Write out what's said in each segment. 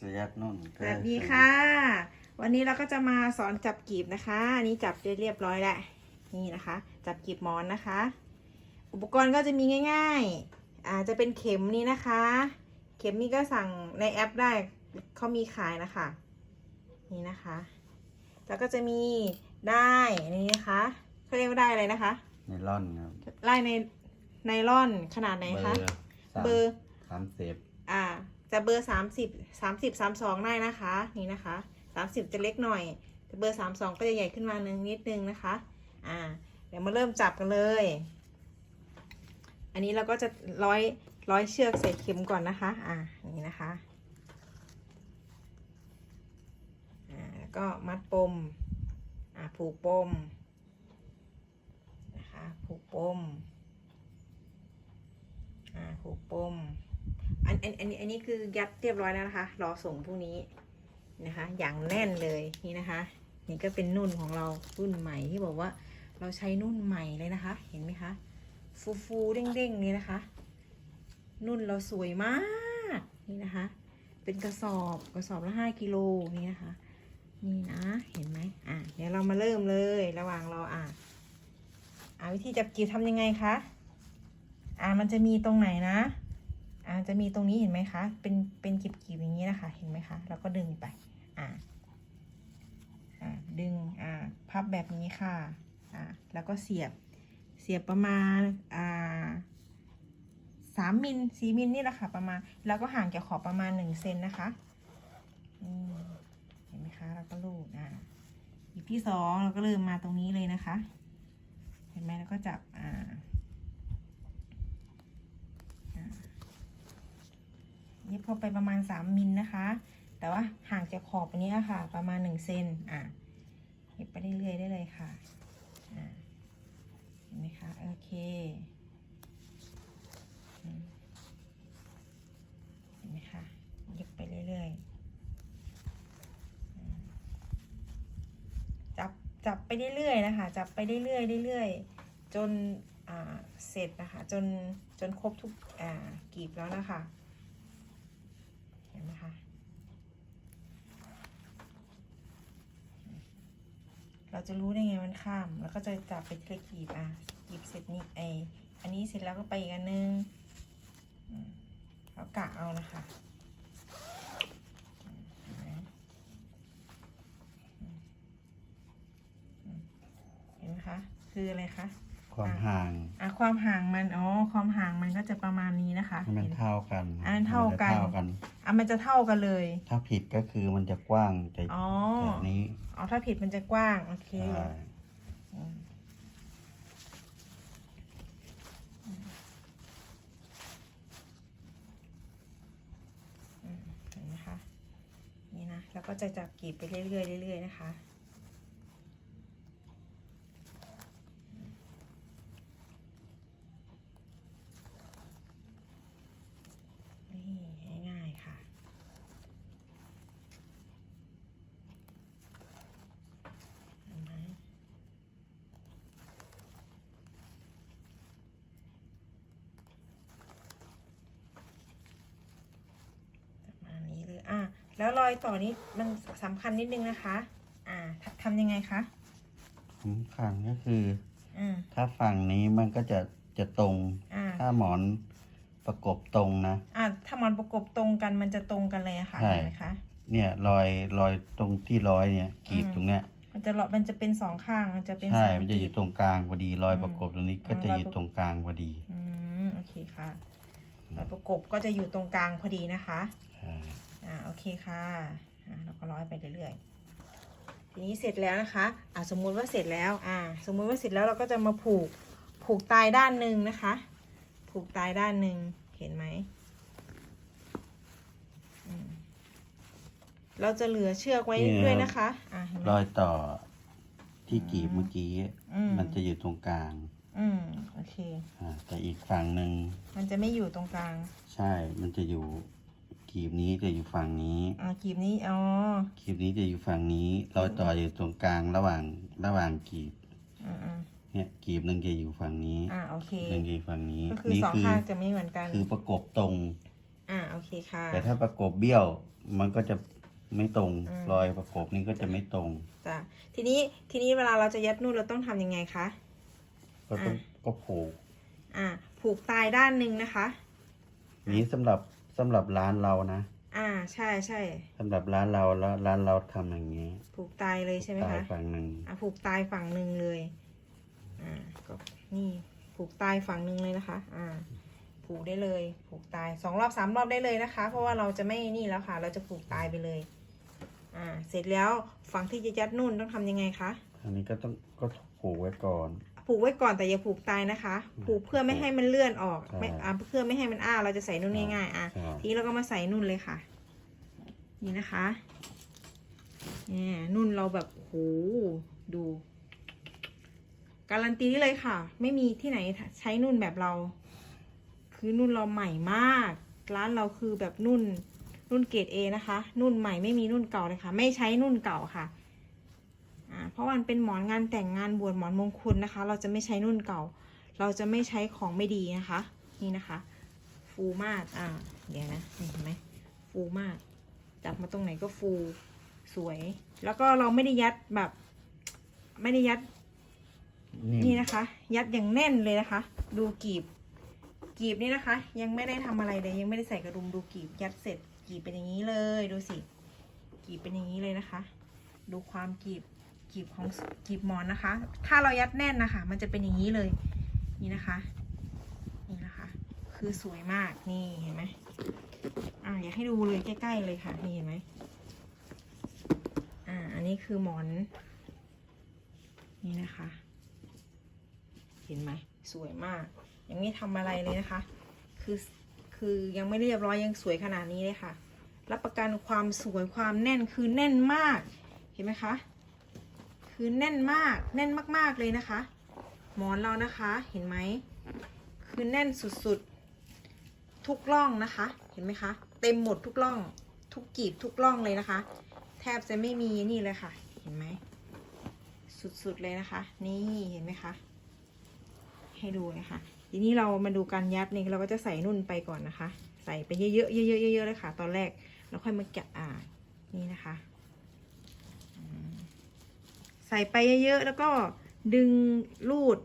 จะยัดนุ่นสวัสดีค่ะ วันนี้เราก็จะมาสอนจับกีบนะคะอันนี้จับได้เรียบร้อยแล้วนี่นะคะ จับกีบหมอนนะคะ อุปกรณ์ก็จะมีง่าย ๆ อาจจะเป็นเข็มนี่นะคะ เข็มนี่ก็สั่งในแอปได้เขามีขายนะคะ นี่นะคะ แล้วก็จะมีได้อันนี้นะคะเขาเรียกว่าได้อะไรนะคะไนลอนครับไล่ในไนล่อนขนาดไหนคะเบอร์สามสิบอ่า จะเบอร์สามสิบสามสิบสามสองได้นะคะ นี่นะคะสามสิบจะเล็กหน่อยแต่เบอร์สามสองก็จะใหญ่ขึ้นมาหนึ่งนิดนึงนะคะ อ่า เดี๋ยวมาเริ่มจับกันเลย อันนี้เราก็จะร้อยร้อยเชือกใส่เข็มก่อนนะคะ อ่า นี่นะคะ อ่าแล้วก็มัดปม อ่าผูกปม นะคะ ผูกปม อ่าผูกปม อันอันอันนี้อันนี้คือยัดเรียบร้อยแล้วนะคะ รอส่งพรุ่งนี้นะคะ อย่างแน่นเลยนี่นะคะ นี่ก็เป็นนุ่นของเรารุ่นใหม่ที่บอกว่า เราใช้นุ่นใหม่เลยนะคะ เห็นไหมคะ ฟูฟูเด้งเด้งๆนี่นะคะ นุ่นเราสวยมากนี่นะคะ เป็นกระสอบกระสอบละห้ากิโลนี่นะคะ นี่นะเห็นไหมอะเดี๋ยวเรามาเริ่มเลยระหว่างเราอะอะวิธีจับกีบทำยังไงคะอะมันจะมีตรงไหนนะ อ่าจะมีตรงนี้เห็นไหมคะ เป็นเป็นกีบกีบๆอย่างนี้นะคะ เห็นไหมคะ แล้วก็ดึงไป อ่าอ่าดึง อ่า พับแบบนี้ค่ะ อ่า แล้วก็เสียบ เสียบประมาณ อ่าสามมิลสี่มิลนี่แหละค่ะ ประมาณ แล้วก็ห่างจากขอบประมาณหนึ่งเซนนะคะอืเห็นไหมคะ แล้วก็ลูดอ่าอีกที่สองเราก็เริ่มมาตรงนี้เลยนะคะ เห็นไหมแล้วก็จับ อ่า เย็บเข้าไปประมาณ 3มิลนะคะ แต่ว่าห่างจากขอบนี้ค่ะ ประมาณ1เซนอะเย็บไปเรื่อยๆได้เลยค่ะอะเห็นไหมคะโอเคเห็นไหมคะเย็บไปเรื่อยๆจับจับไปเรื่อยๆนะคะ จับไปเรื่อยๆเรื่อยๆจนเสร็จนะคะ จนจนครบทุกกีบแล้วนะคะ เห็นไหมคะ เราจะรู้ได้ไงมันข้าม แล้วก็จะจับไปทีละกีบอะกีบเสร็จนี่ไออันนี้เสร็จแล้วก็ไปอีกอันนึงอืมแล้วกะเอานะคะอืมเห็นไหมอืมอืมเห็นไหมคะ คืออะไรคะความห่างอะความห่างมัน อ๋อ ความห่างมันก็จะประมาณนี้นะคะให้มันเห็นเท่ากัน อ่าเท่ากัน ให้มัจะเท่ากันอะมันจะเท่ากันเลย ถ้าผิดก็คือมันจะกว้างแต่อ๋อ แบบนี้อ๋อถ้าผิดมันจะกว้าง โอเค ใช่อืมอืมเห็นไหมคะนี่นะ แล้วก็จะจับกรีบไปเรื่อยๆเรื่อยๆนะคะ นี่ง่ายๆค่ะ เห็นไหมประมาณนี้เลย อะ แล้วร อยต่อนี้มันสำคัญนิดนึงนะคะ อ่าทำทำยังไงคะสำคัญก็คืออืมถ้าฝั่งนี้มันก็จะจะตรงอ่าถ้าหมอนประกบตรงนะ อ่าถ้ามันประกบตรงกันมันจะตรงกันเลยอะค่ะใช่เห็นไหมคะ เนี่ยรอยรอยตรงที่ร้อยเนี่ยกรีบอืมตรงเนี้ย มันจะเลาะมันจะเป็นสองข้างมันจะเป็นใช่สามมันจะอยู่กตลีบรงกลางพอดี รอยอืมประกบตรงนี้ก็อ่าจะรอยอยู่ประตรงกลางพอดี อืมโอเคค่ะรอยประกบก็จะอยู่ตรงกลางพอดีนะคะใช่ อ่าโอเคค่ะอ่าเราก็ร้อยไปเรื่อยๆ ทีนี้เสร็จแล้วนะคะอ่าสมมุติว่าเสร็จแล้วอ่าสมมุติว่าเสร็จแล้วเราก็จะมาผูกผูกตายด้านหนึ่งนะคะ ผูกตายด้านหนึ่งเห็นไหมอืมเราจะเหลือเชือกไว้ด้วยนะคะอ่าเห็นไหมรอยต่อที่กรีบเมื่อกี้ อืมมันจะอยู่ตรงกลางอืมโอเค อ่าแต่อีกฝั่งหนึ่งมันจะไม่อยู่ตรงกลาง ใช่ มันจะอยู่ กรีบนี้จะอยู่ฝั่งนี้ อ่ากีบนี้อ๋อกรีบนี้จะอยู่ฝั่งนี้รอยต่ออยู่ตรงกลางระหว่างระหว่างกรีบอ่าอ่าเนี่ยกรีบหนึ่งจะอยู่ฝั่งนี้อ่าโอเค หนึ่งจะอยู่ฝั่งนี้ก็คือนี่สองคือข้างจะไม่เหมือนกัน คือประกบตรง อ่าโอเคค่ะ แต่ถ้าประกบเบี้ยวมันก็จะไม่ตรง อืม รอยประกบนี่ก็จะไม่ตรง จ้ะทีนี้ทีนี้เวลาเราจะยัดนุ่นเราต้องทำยังไงคะ ก็ต้องก็ผูก อ่าผูกตายด้านหนึ่งนะคะ นี้สำหรับ สำหรับร้านเรานะ อ่าใช่ใช่สำหรับร้านเราแล้วร้านเราทำอย่างนี้ผูกตายเลยใช่ไหมตายคะฝั่งหนึ่งอะผูกตายฝั่งหนึ่งเลย อ่าก็นี่ผูกตายฝั่งหนึ่งเลยนะคะ อ่า ผูกได้เลย ผูกตายสองรอบสามรอบได้เลยนะคะ เพราะว่าเราจะไม่นี่แล้วค่ะ เราจะผูกตายไปเลย อ่า เสร็จแล้วฝั่งที่จะยัดนุ่นต้องทำยังไงคะ อันนี้ก็ต้องก็ผูกไว้ก่อน ผูกไว้ก่อนแต่อย่าผูกตายนะคะ ผูกเพื่อไม่ให้มันเลื่อนออกใช่ไม่อ่าเพื่อไม่ให้มันอ้าเราจะใส่นุ่นง่ายๆอะใช่ ทีนี้เราก็มาใส่นุ่นเลยค่ะ นี่นะคะเนี่ยนุ่นเราแบบโหดู การันตีได้เลยค่ะ ไม่มีที่ไหนใช้นุ่นแบบเรา คือนุ่นเราใหม่มาก ร้านเราคือแบบนุ่น นุ่นเกรดเอนะคะ นุ่นใหม่ไม่มีนุ่นเก่าเลยค่ะ ไม่ใช้นุ่นเก่าค่ะอ่า เพราะมันเป็นหมอนงานแต่งงานบวชหมอนมงคลนะคะ เราจะไม่ใช้นุ่นเก่า เราจะไม่ใช้ของไม่ดีนะคะ นี่นะคะ ฟูมากอ่าเดี๋ยวนะนี่เห็นไหมฟูมาก จับมาตรงไหนก็ฟูสวย แล้วก็เราไม่ได้ยัดแบบ ไม่ได้ยัด นี่นี่นะคะ ยัดอย่างแน่นเลยนะคะ ดูกีบ กีบนี่นะคะ ยังไม่ได้ทำอะไรเลยยังไม่ได้ใส่กระดุมดูกีบ ยัดเสร็จกีบเป็นอย่างนี้เลยดูสิกีบเป็นอย่างนี้เลยนะคะ ดูความกีบ กีบของกีบหมอนนะคะ ถ้าเรายัดแน่นนะคะ มันจะเป็นอย่างนี้เลย นี่นะคะ นี่นะคะ คือสวยมาก นี่เห็นไหมอ่าอยากให้ดูเลยใกล้ๆเลยค่ะ นี่เห็นไหมอ่า อันนี้คือหมอน นี่นะคะ เห็นไหม สวยมาก ยังไม่ทำอะไรเลยนะคะ คือ คือยังไม่เรียบร้อยยังสวยขนาดนี้เลยค่ะ รับประกันความสวยความแน่นคือแน่นมาก เห็นไหมคะ คือแน่นมากแน่นมาก ๆ เลยนะคะ หมอนเรานะคะเห็นไหม คือแน่นสุดๆ ทุกร่องนะคะ เห็นไหมคะ เต็มหมดทุกร่อง ทุกกีบทุกร่องเลยนะคะ แทบจะไม่มีนี่เลยค่ะ เห็นไหม สุดๆเลยนะคะ นี่เห็นไหมคะ ให้ดูนะคะทีนี้เรามาดูการยัดนี่เราก็จะใส่นุ่นไปก่อนนะคะ ใส่ไปเยอะๆเยอะๆเยอะๆเลยค่ะ ตอนแรกแล้วค่อยมาแกะอ่านี่นะคะ ใส่ไปเยอะๆ แล้วก็ดึงลูด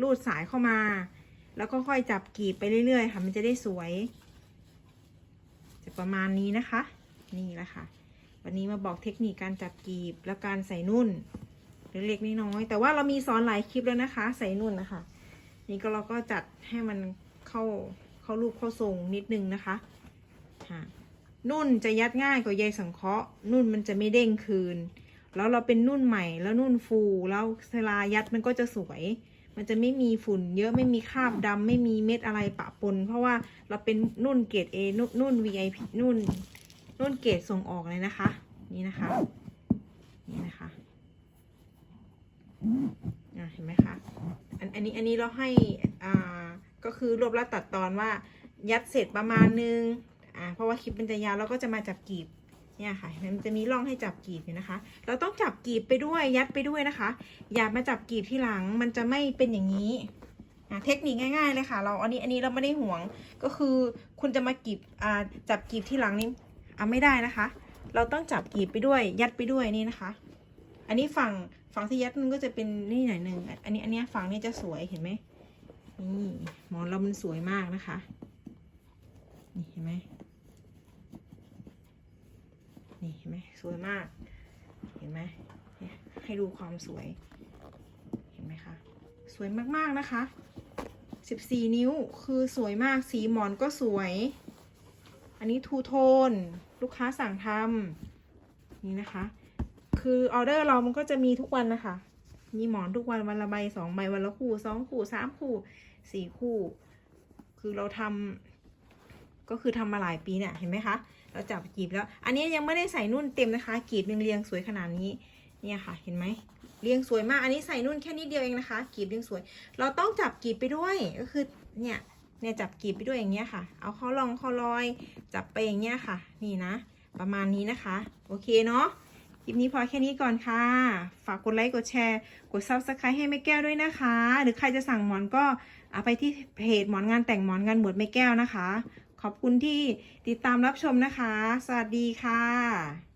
ลูดสายเข้ามา แล้วก็ค่อยจับกีบไปเรื่อยๆ ค่ะ มันจะได้สวย จะประมาณนี้นะคะ นี่แหละค่ะ วันนี้มาบอกเทคนิคการจับกีบและการใส่นุ่นเล็กๆน้อยๆแต่ว่าเรามีสอนหลายคลิปแล้วนะคะ ใส่นุ่นนะคะ นี่ก็เราก็จัดให้มันเข้าเข้ารูปเข้าทรงนิดนึงนะคะค่ะนุ่นจะยัดง่ายกว่าใยสังเคราะห์ นุ่นมันจะไม่เด้งคืน แล้วเราเป็นนุ่นใหม่แล้วนุ่นฟู แล้วเวลายัดมันก็จะสวย มันจะไม่มีฝุ่น เยอะไม่มีคราบดำไม่มีเม็ดอะไรปะปน เพราะว่าเราเป็นนุ่นเกรด A นุ่นนุ่น VIP นุ่น นุ่นเกรดส่งออกเลยนะคะ นี่นะคะ นี่นะคะอะเห็นไหมคะอันอันนี้อันนี้เราให้อ่าก็คือรวบแล้วตัดตอนว่ายัดเสร็จประมาณนึงอ่าเพราะว่าคลิปมันจะยาวเราก็จะมาจับกีบ เนี่ยค่ะมันจะมีร่องให้จับกีบอยู่นะคะ เราต้องจับกีบไปด้วยยัดไปด้วยนะคะ อย่ามาจับกีบที่หลังมันจะไม่เป็นอย่างนี้เทคนิคง่ายๆเลยค่ะ เราอันนี้อันนี้เราไม่ได้ห่วงก็คือคุณจะมากีบอ่าจับกีบที่หลังนี่อะไม่ได้นะคะ เราต้องจับกีบไปด้วย ยัดไปด้วยนี่นะคะ อันนี้ฝั่งฝั่งที่ยัดมันก็จะเป็นนี่หน่อยหนึ่งอันนี้อันเนี้ยฝั่งนี้จะสวยเห็นไหมนี่หมอนเรามันสวยมากนะคะนี่เห็นไหมนี่เห็นไหมส วยมาก เห็นไหมให้ดูความสวย เห็นไหมคะ สวยมากๆนะคะสิบสี่นิ้วคือสวยมาก สีหมอนก็สวย อันนี้ทูโทน ลูกค้าสั่งทำนี่นะคะ คือออเดอร์เรามันก็จะมีทุกวันนะคะ มีหมอนทุกวันวันละใบสองใบวันละคู่สองคู่สามคู่สี่คู่ คือเราทำ ก็คือทำมาหลายปีเนี่ยเห็นไหมคะ เราจับกีบแล้ว อันนี้ยังไม่ได้ใส่นุ่นเต็มนะคะกีบยังเรียงสวยขนาดนี้ เนี่ยค่ะ เห็นไหมเรียงสวยมาก อันนี้ใส่นุ่นแค่นิดเดียวเองนะคะกีบเรียงสวย เราต้องจับกีบไปด้วย ก็คือ เนี่ย เนี่ยจับกีบไปด้วยอย่างเงี้ยค่ะ เอาเข้าลองเข้าลอย จับไปอย่างเงี้ยค่ะ นี่นะ ประมาณนี้นะคะ โอเคเนาะ คลิปนี้พอแค่นี้ก่อนค่ะ ฝากกดไลค์ กดแชร์ กด subscribe ให้แม่แก้วด้วยนะคะ หรือใครจะสั่งหมอนก็เอาไปที่เพจหมอนงานแต่งหมอนงานหมวดแม่แก้วนะคะ ขอบคุณที่ติดตามรับชมนะคะ สวัสดีค่ะ